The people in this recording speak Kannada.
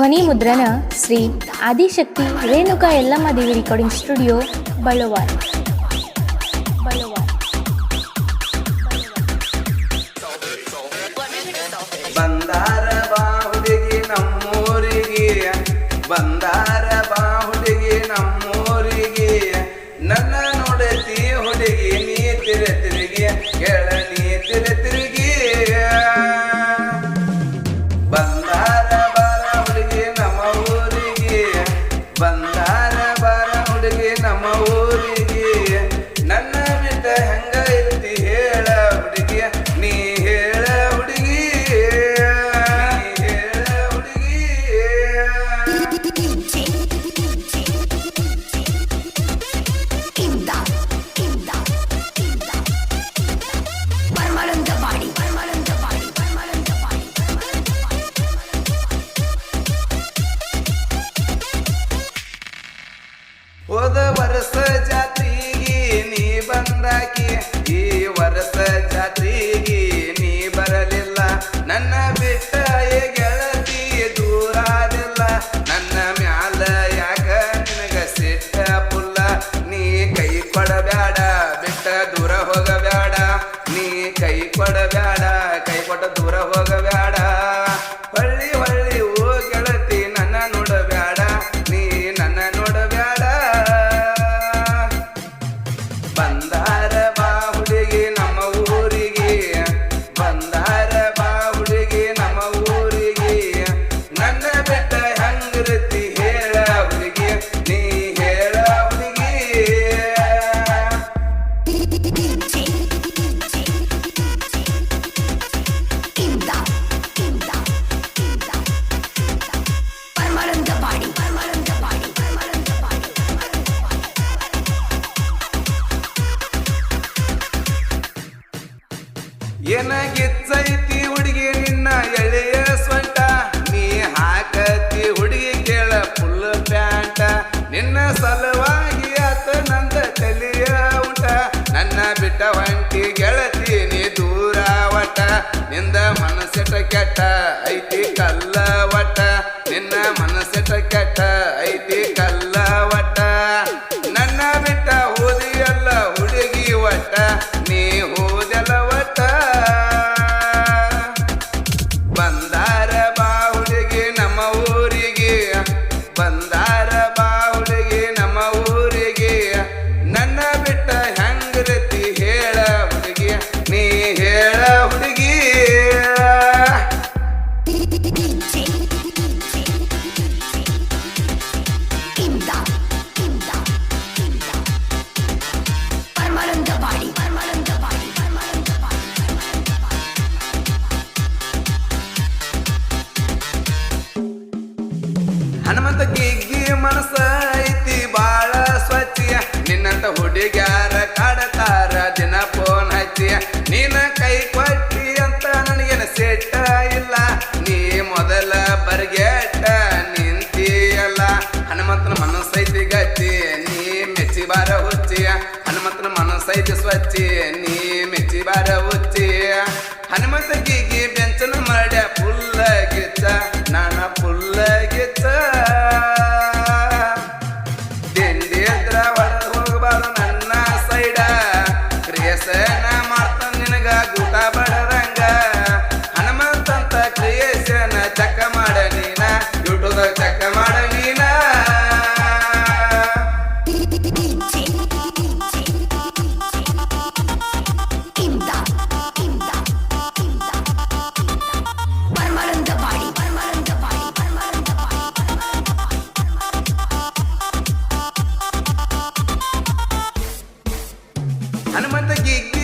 ಧ್ವನಿ ಮುದ್ರಣ ಶ್ರೀ ಆದಿಶಕ್ತಿ ರೇಣುಕಾ ಎಲ್ಲಮ್ಮ ದೇವಿ ರೆಕಾರ್ಡಿಂಗ್ ಸ್ಟುಡಿಯೋ ಬಳ್ಳವಾರಿ said ಏನ ಗಿಚ್ಚೈತಿ ಹುಡುಗಿ ನಿನ್ನ ಎಳೆಯ ಸ್ವಂಟ? ನೀ ಹಾಕತಿ ಹುಡುಗಿ ಕೇಳ ಫುಲ್ ಪ್ಯಾಂಟ ನಿನ್ನ ಸಲುವಾಗಿ ಆತ ನಂದ ತಲಿಯ ಊಟ. ನನ್ನ ಬಿಟ್ಟ ಒಂಟಿ ಗೆಳತಿ ನೀ ದೂರ ಒಟ ನಿಂದ ಮನಸ್ಸಿಟ ಕೆಟ್ಟ ಐತಿ. DJ and I must say And when the gig